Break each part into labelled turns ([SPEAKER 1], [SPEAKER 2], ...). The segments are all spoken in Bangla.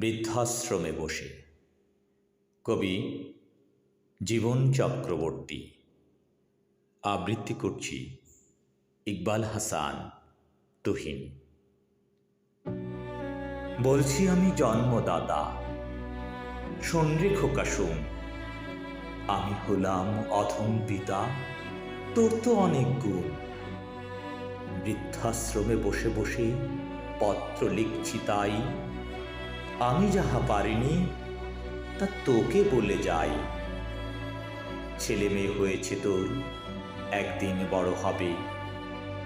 [SPEAKER 1] বৃদ্ধাশ্রমে বসে। কবি জীবন চক্রবর্তী। আবৃত্তি করছি ইকবাল হাসান তুহিন। বলছি আমি জন্মদাতা। শোন রে খোকা শোন আমি হলাম অধম পিতা। তোর তো অনেক গুণ। বৃদ্ধাশ্রমে বসে বসে পত্র লিখছি তাই। আমি যাহা পারিনি, তা তোকে বলে যাই। ছেলে মেয়ে হয়েছে তোর, একদিন বড় হবে।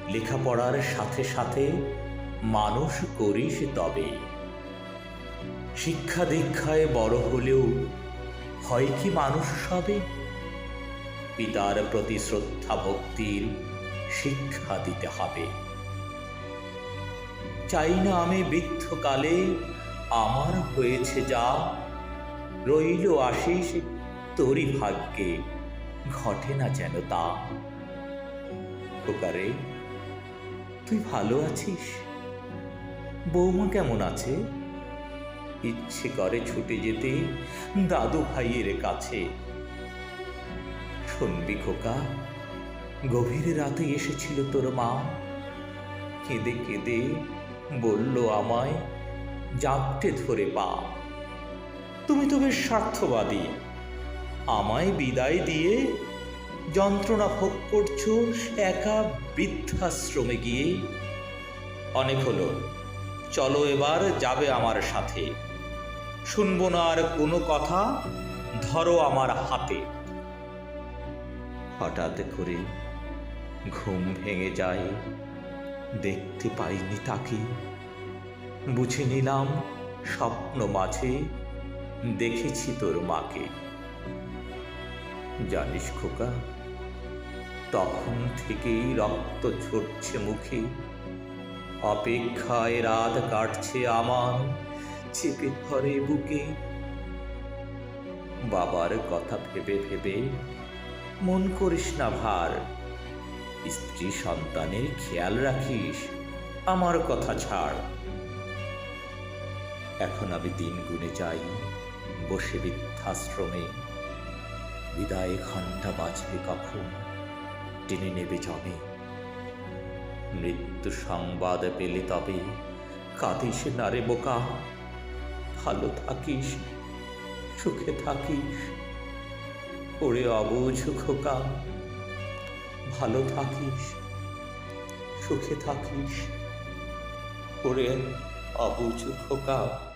[SPEAKER 1] লেখাপড়ার সাথে সাথে মানুষ করিস তবে। শিক্ষা দীক্ষায় বড় হলেও হয় কি মানুষ সবে? পিতার প্রতি শ্রদ্ধা ভক্তির শিক্ষা দিতে হবে। চাই না আমি বৃদ্ধকালে আমার হয়েছে যা, রইল আশিস তোরই ভাগ্যে, ঘটে না যেন তা। খোকারে, তুই ভালো আছিস? বৌমা কেমন আছে? ইচ্ছে করে ছুটে যেতে দাদু ভাইয়ের কাছে। শুনবি খোকা, গভীর রাতে এসেছিল তোর মা। কেঁদে কেঁদে বলল আমায় জাপটে ধরে পা। তুমি তো বেশ স্বার্থবাদী। আমায় বিদায় দিয়ে যন্ত্রণা ভোগ করছ একা বৃদ্ধাশ্রমে গিয়ে। অনেক হলো। চলো এবার যাবে আমার সাথে। শুনব না আর কোনো কথা, ধরো আমার হাতে। হঠাৎ করে ঘুম ভেঙে যায়। দেখতে পাইনি তাকে। বুঝে নিলাম স্বপ্ন মাঝে, দেখেছি তোর মাকে। জানিস খোকা, তখন থেকেই রক্ত ঝরছে মুখে। অপেক্ষায় রাত কাটছে আমার চেপে ধরে বুকে। বাবার কথা ভেবে ভেবে মন করিস না ভার, স্ত্রী সন্তানের খেয়াল রাখিস, আমার কথা ছাড়। এখন আমি দিন গুনে যাই, বসে বৃদ্ধাশ্রমে। বিদায় ঘণ্টা বাজবে কখন, টেনে নেবে জমে। মৃত্যু সংবাদ পেলে তবে কাঁদিস না রে বোকা। ভালো থাকিস, সুখে থাকিস ওরে অবুঝ খোকা। ভালো থাকিস, সুখে থাকিস ওরে অবুঝ খোকা।